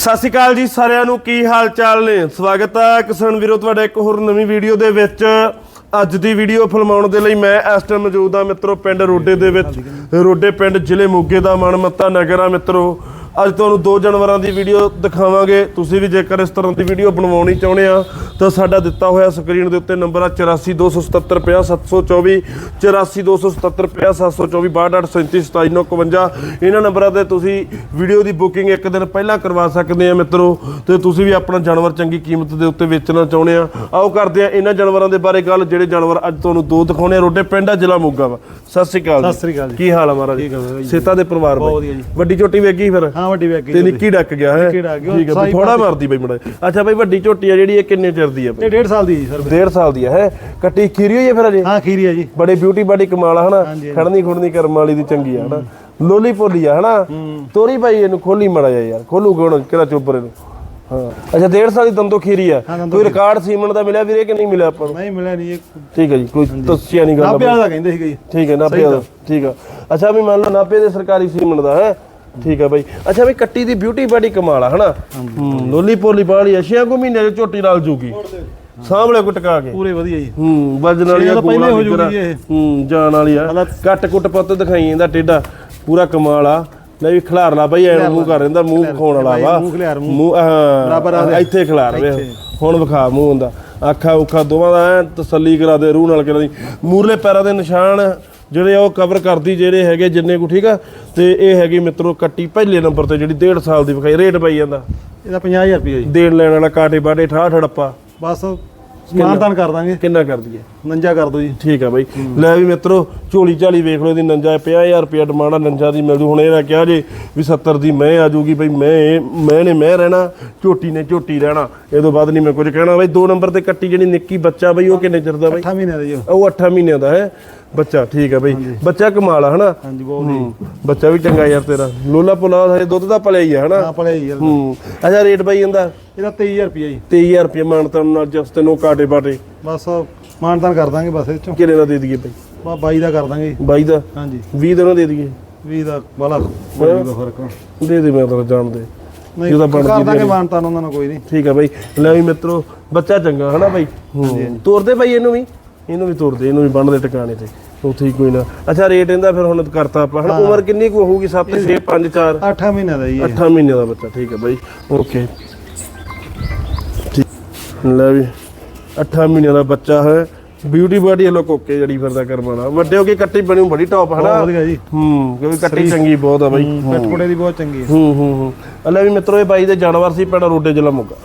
ਸਤਿ ਸ਼੍ਰੀ ਅਕਾਲ ਜੀ ਸਾਰਿਆਂ ਨੂੰ, ਕੀ ਹਾਲ ਚਾਲ ਨੇ? ਸਵਾਗਤ ਹੈ ਕਿਸਾਨ ਵੀਰੋ, ਤੁਹਾਡੇ ਇੱਕ ਹੋਰ ਨਵੀਂ ਵੀਡੀਓ ਦੇ ਵਿੱਚ। ਅੱਜ ਦੀ ਵੀਡੀਓ ਫਿਲਮਾਉਣ ਦੇ ਲਈ ਮੈਂ ਇਸ ਟਾਈਮ ਮੌਜੂਦ ਹਾਂ ਮਿੱਤਰੋ, ਪਿੰਡ ਰੋਡੇ ਦੇ ਵਿੱਚ। ਰੋਡੇ ਪਿੰਡ ਜ਼ਿਲ੍ਹੇ ਮੋਗੇ ਦਾ ਮਨਮੱਤਾ ਨਗਰ ਆ ਮਿੱਤਰੋ। ਅੱਜ ਤੁਹਾਨੂੰ ਦੋ ਜਾਨਵਰਾਂ ਦੀ ਵੀਡੀਓ ਦਿਖਾਵਾਂਗੇ। ਤੁਸੀਂ ਵੀ ਜੇਕਰ ਇਸ ਤਰ੍ਹਾਂ ਦੀ ਵੀਡੀਓ ਬਣਵਾਉਣੀ ਚਾਹੁੰਦੇ ਆ ਤਾਂ ਸਾਡਾ ਦਿੱਤਾ ਹੋਇਆ ਸਕਰੀਨ ਦੇ ਉੱਤੇ ਨੰਬਰ ਆ 8427750724 8427750724 ਇਹਨਾਂ ਨੰਬਰਾਂ ਤੇ ਤੁਸੀਂ ਵੀਡੀਓ ਦੀ ਬੁਕਿੰਗ ਇੱਕ ਦਿਨ ਪਹਿਲਾਂ ਕਰਵਾ ਸਕਦੇ ਆ ਮਿੱਤਰੋ ਤੇ ਤੁਸੀਂ ਵੀ ਆਪਣਾ ਜਾਨਵਰ ਚੰਗੀ ਕੀਮਤ ਦੇ ਉੱਤੇ ਵੇਚਣਾ ਚਾਹੁੰਦੇ ਆ। ਆਓ ਕਰਦੇ ਆ ਇਹਨਾਂ ਜਾਨਵਰਾਂ ਦੇ ਬਾਰੇ ਗੱਲ ਜਿਹੜੇ ਜਾਨਵਰ ਅੱਜ ਤੁਹਾਨੂੰ ਦੋ ਦਿਖਾਉਣੇ ਆ ਰੋਡੇ ਪਿੰਡ ਜ਼ਿਲ੍ਹਾ ਮੋਗਾ ਵਾ। ਸਤਿ ਸ਼੍ਰੀ ਅਕਾਲ ਸਤਿ ਸ੍ਰੀ ਅਕਾਲ ਜੀ। ਕੀ ਹਾਲ ਆ ਮਹਾਰਾਜ। ਸੇਤਾ ਦੇ ਪਰਿਵਾਰ ਬਹੁਤ ਵਧੀਆ ਜੀ। ਵੱਡੀ ਝੋਟੀ ਵੇਗੀ ਫਿਰ? ਹਾਂ ਵੱਡੀ ਵੈਗੀ ਤੇ ਨਿੱਕੀ ਡੱਕ ਗਿਆ ਹੈ? ਠੀਕ ਹੈ ਥੋੜਾ। ਮਾਰਦੀ ਬਈ ਮੜਾ ਅੱਛਾ ਬਈ ਵੱਡੀ ਝੋਟੀ ਆ ਜਿਹੜੀ ਇਹ ਕਿੰਨੇ ਚਿਰ ਦੀ ਬਈ। ਇਹ 1.5 ਸਾਲ ਦੀ ਜੀ ਸਰ ਡੇਢ ਸਾਲ ਦੀ ਹੈ ਕੱਟੀ ਖੀਰੀ ਹੋਈ ਹੈ ਫਿਰ ਅਜੇ? ਹਾਂ ਖੀਰੀ ਹੈ ਜੀ। ਬੜੇ ਬਿਊਟੀ ਬਾਡੀ ਕਮਾਲ ਆ ਹਨਾ। ਖੜਨੀ ਖੁੜਨੀ ਕਰਮ ਵਾਲੀ ਦੀ ਚੰਗੀ ਆ ਹਨਾ? ਲੋਲੀ ਪੋਲੀ ਆ ਹਨਾ? ਤੋਰੀ ਭਾਈ ਇਹਨੂੰ ਖੋਲੀ ਮੜਾ ਜਾ ਯਾਰ। ਖੋਲੂ ਕੋਣ ਕਿਹੜਾ ਚੋਬਰ ਇਹਨੂੰ ਹਾਂ। ਅੱਛਾ ਡੇਢ ਸਾਲ ਦੀ ਦੰਦੋ ਖੀਰੀ ਆ। ਹਾਂ, ਕੋਈ ਰਿਕਾਰਡ ਸੀਮਨ ਦਾ ਮਿਲਿਆ ਵੀਰੇ ਕਿ ਨਹੀਂ ਮਿਲਿਆ ਆਪਾਂ ਨੂੰ? ਨਹੀਂ ਮਿਲਿਆ ਨਹੀਂ ਇਹ ਠੀਕ ਹੈ ਜੀ ਕੋਈ ਤਸਿਆ ਨਹੀਂ ਗੱਲ ਵਾਲਾ ਦਾ ਕਹਿੰਦੇ ਸੀਗੇ ਜੀ। ਠੀਕ ਹੈ ਨਾਪੇ ਦਾ ਠੀਕ ਆ। ਅੱਛਾ ਵੀ ਮੰਨ ਲਓ ਨਾਪੇ ਦੇ ਸਰਕਾਰੀ ਸੀਮਨ ਦਾ ਹੈ? ਠੀਕ ਆ ਬਾਈ। ਅੱਛਾ ਵੀ ਕੱਟੀ ਦੀ ਬਿਊਟੀ ਬਾਡੀ ਕਮਾਲ ਆ ਹਨਾ? ਲੋਲੀ ਪੋਲੀ ਬਾਲੀ ਅਸ਼ਿਆ ਕੋ ਮਹੀਨੇ ਦੀ ਝੋਟੀ ਨਾਲ ਜੂਗੀ। ਸਾਹਮਣੇ ਕੋ ਟਕਾ ਕੇ। ਪੂਰੇ ਵਧੀਆ ਜੀ। ਹੂੰ ਵੱਜਣ ਵਾਲੀ ਆ ਛੇ ਤਾਂ ਪਹਿਲਾਂ ਗੋਲਾ ਹੋ ਜੂਗੀ ਇਹ। ਹੂੰ ਜਾਣ ਵਾਲੀ ਆ। ਕੱਟ ਕੁੱਟ ਪੁੱਤ ਦਿਖਾਈ ਇਹਦਾ ਟੇਡਾ ਪੂਰਾ ਕਮਾਲ ਆ। ਲੈ ਵੀ ਖਿਲਾਰ ਲਾ ਬਾਈ ਐ ਮੂੰਹ ਕਰ ਰਹਿੰਦਾ ਮੂੰਹ ਖਾਉਣ ਵਾਲਾ ਬਾਈ, ਵਾ। ਮੂੰਹ ਖਿਲਾਰ ਮੂੰਹ। ਮੂੰਹ ਬਰਾਬਰ ਆ ਹਾਂ। ਇੱਥੇ ਖਿਲਾਰ ਵੇ। ਹੁਣ ਵਿਖਾ ਮੂੰਹ ਹੁੰਦਾ। ਅੱਖਾਂ ਉਖਾਂ ਦੋਵਾਂ ਦਾ ਤਸੱਲੀ ਕਰਾ ਦੇ ਰੂਹ ਨਾਲ ਕਰਾ ਦੀ। ਮੂਰਲੇ ਪੈਰਾਂ ਦੇ ਨਿਸ਼ਾਨ ਜਿਹੜੇ ਆ ਉਹ ਕਵਰ ਕਰਦੀ ਜਿਹੜੇ ਹੈਗੇ ਜਿੰਨੇ ਕੋ ਠੀਕ ਆ? ਤੇ ਇਹ ਹੈਗੀ ਮਿੱਤਰੋ ਕੱਟੀ ਪਹਿਲੇ ਨੰਬਰ ਤੇ ਜਿਹੜੀ 1.5 ਸਾਲ ਦੀ ਵਿਖਾਈ ਰੇਟ ਪਈ ਜਾਂਦਾ। ਇਹਦਾ 50000 ਰੁਪਏ ਜੀ। ਦੇਣ ਲੈਣ ਵਾਲਾ ਕਾਟੇ ਬਾਟੇ ਠਾਹ ਠੜੱਪਾ। ਬਸ ਸਮਾਨਦਾਨ ਕਰ ਦਾਂਗੇ। ਕਿੰਨਾ ਕਰ ਦਈਏ? ਨੰਜਾ ਕਰ ਦੋ ਜੀ। ਠੀਕ ਆ ਬਾਈ। ਲੈ ਵੀ ਮਿੱਤਰੋ ਝੋਲੀ ਝਾਲੀ ਵੇਖ ਲਓ ਇਹਦੀ ਨੰਜਾ 50000 ਰੁਪਇਆ ਡਿਮਾਂਡ ਆ ਨੰਜਾ ਦੀ ਮਿਲ ਜੂ ਹੁਣ ਇਹਦਾ ਕਿਹਾ ਜੇ ਵੀ 70 ਦੀ ਮੈਂ ਆ ਜੂਗੀ ਬਈ ਮੈਂ ਮੈਂ ਨੇ ਮੈਂ ਰਹਿਣਾ ਝੋਟੀ ਨੇ ਝੋਟੀ ਰਹਿਣਾ। ਇਹ ਤੋਂ ਬਾਅਦ ਨਹੀਂ ਮੈਂ ਕੁਝ ਕਹਿਣਾ ਬਾਈ। ਦੋ ਨੰਬਰ ਤੇ ਕੱਟੀ ਜਿਹੜੀ ਨਿੱਕੀ ਬੱਚਾ ਬਈ ਉਹ ਕਿੰਨੇ ਚਿਰ ਦਾ ਬਾਈ? 8 ਮਹੀਨੇ ਦਾ ਜੀ ਉਹ। ਉਹ 8 ਮਹੀਨਿਆਂ ਦਾ ਹੈ। ਬੱਚਾ ਠੀਕ ਆ ਬਈ। ਬੱਚਾ ਕਮਾਲ ਆ ਹਨਾ? ਹਾਂਜੀ ਬਹੁਤ ਜੀ ਹੂੰ ਬੱਚਾ ਵੀ ਚੰਗਾ ਯਾਰ ਤੇਰਾ। ਲੋਲਾ ਪੁਲਾ ਹਜੇ ਦੁੱਧ ਦਾ ਪਲਿਆ ਹੀ ਆ ਹਨਾ? ਹਾਂ ਜੀ ਇਹਦਾ। ਹੂੰ। ਅੱਛਾ ਰੇਟ ਬਾਈ ਇਹਦਾ? ਇਹਦਾ 23000 ਰੁਪਏ ਜੀ। 23000 ਰੁਪਏ ਮਾਨਤਾ ਨਾਲ ਜਸ ਤੈਨੂੰ ਕਾਟੇ ਬਾਟੇ। ਬਸ ਸਮਾਨਦਾਨ ਕਰ ਦਾਂਗੇ ਬਸ ਇਹ ਚੋਂ। ਕਿੰਨੇ ਦਾ ਦੇ ਦਈਏ ਬਾਈ? ਬਾ 22 ਦਾ ਕਰ ਦਾਂਗੇ ਜੀ। ਬਾਈ ਦਾ? ਹਾਂਜੀ। 20 ਦਿਨਾਂ ਦੇ ਦਈਏ। 20 ਦਾ ਵਾਲਾ। ਦਾ ਫ਼ਰਕ ਆ। ਦੇ ਦੇ ਮੈਂ ਤਾਂ ਜਾਣਦੇ ਨਹੀਂ ਜਿਹਦਾ ਬਣਦੀ ਕਰ ਦਾਂਗੇ। ਮਾਨਤਾਨ ਉਹਨਾਂ ਨਾਲ ਕੋਈ ਨਹੀਂ। ਠੀਕ ਆ ਬਾਈ। ਲੈ ਵੀ ਮਿੱਤਰੋ ਬੱਚਾ ਚੰਗਾ ਹਨਾ ਬਾਈ? ਹੂੰ। ਤੋਰਦੇ ਬਾਈ ਇਹਨੂੰ ਵੀ। ਇਹਨੂੰ ਵੀ ਤੋਰਦੇ ਇਹਨੂੰ ਵੀ ਬੰਨ ਦੇ ਟਿਕਾਣੇ ਤੇ ਉੱਥੇ ਹੀ ਕੋਈ ਨਾ। ਅੱਛਾ ਰੇਟ ਇਹਦਾ ਫਿਰ ਹੁਣ ਕਰਤਾ ਆਪਾਂ ਹਨਾ? ਉਮਰ ਕਿੰਨੀ ਕੁ ਹੋਊਗੀ 7 6 5 4 8 ਮਹੀਨੇ ਦਾ ਜੀ ਇਹ। 8 ਮਹੀਨੇ ਦਾ ਬੱਚਾ ਠੀਕ ਹੈ ਬਾਈ। ਓਕੇ। ਠੀਕ। ਲੈ ਵੀ 8 ਮਹੀਨੇ ਦਾ ਬੱਚਾ ਹੈ। ਬਿਊਟੀ ਬਾਡੀ ਹਲੋ ਕੋਕੇ ਜੜੀ ਫਿਰਦਾ ਕਰਮਾਣਾ ਵੱਡੇ ਹੋ ਕੇ ਕੱਟੀ ਬਣੀ ਬੜੀ ਟੌਪ ਹਨਾ? ਵਧੀਆ ਜੀ। ਹੂੰ ਕਿਉਂਕਿ ਕੱਟੀ ਚੰਗੀ ਬਹੁਤ ਆ ਬਾਈ। ਪੈਟਪੋੜੇ ਦੀ ਬਹੁਤ ਚੰਗੀ ਹੈ। ਹੂੰ ਹੂੰ ਹੂੰ। ਲੈ ਵੀ ਮਿੱਤਰੋ ਇਹ ਬਾਈ ਦੇ ਜਾਨਵਰ ਸੀ ਪਿੰਡ ਰੋਡੇ ਜ਼ਿਲ੍ਹਾ ਮੋਗਾ